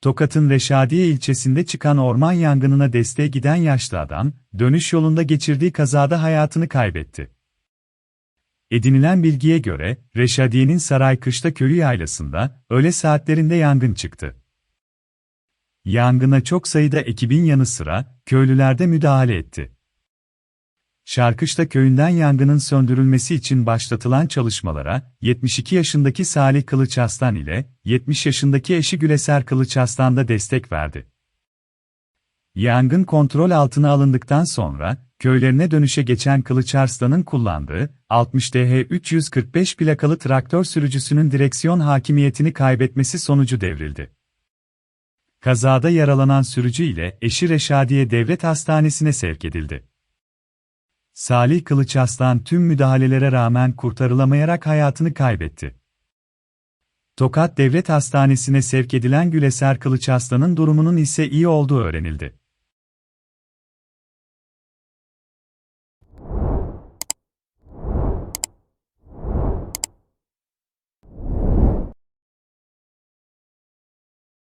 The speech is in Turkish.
Tokat'ın Reşadiye ilçesinde çıkan orman yangınına desteğe giden yaşlı adam, dönüş yolunda geçirdiği kazada hayatını kaybetti. Edinilen bilgiye göre, Reşadiye'nin Saraykışla köyü yaylasında, öğle saatlerinde yangın çıktı. Yangına çok sayıda ekibin yanı sıra, köylüler de müdahale etti. Şarkışla köyünden yangının söndürülmesi için başlatılan çalışmalara, 72 yaşındaki Salih Kılıçaslan ile 70 yaşındaki eşi Güleser Kılıçaslan da destek verdi. Yangın kontrol altına alındıktan sonra, köylerine dönüşe geçen Kılıçarslan'ın kullandığı 60 DH 345 plakalı traktör sürücüsünün direksiyon hakimiyetini kaybetmesi sonucu devrildi. Kazada yaralanan sürücü ile eşi Reşadiye Devlet Hastanesi'ne sevk edildi. Salih Kılıçaslan tüm müdahalelere rağmen kurtarılamayarak hayatını kaybetti. Tokat Devlet Hastanesi'ne sevk edilen Güleser Kılıçaslan'ın durumunun ise iyi olduğu öğrenildi.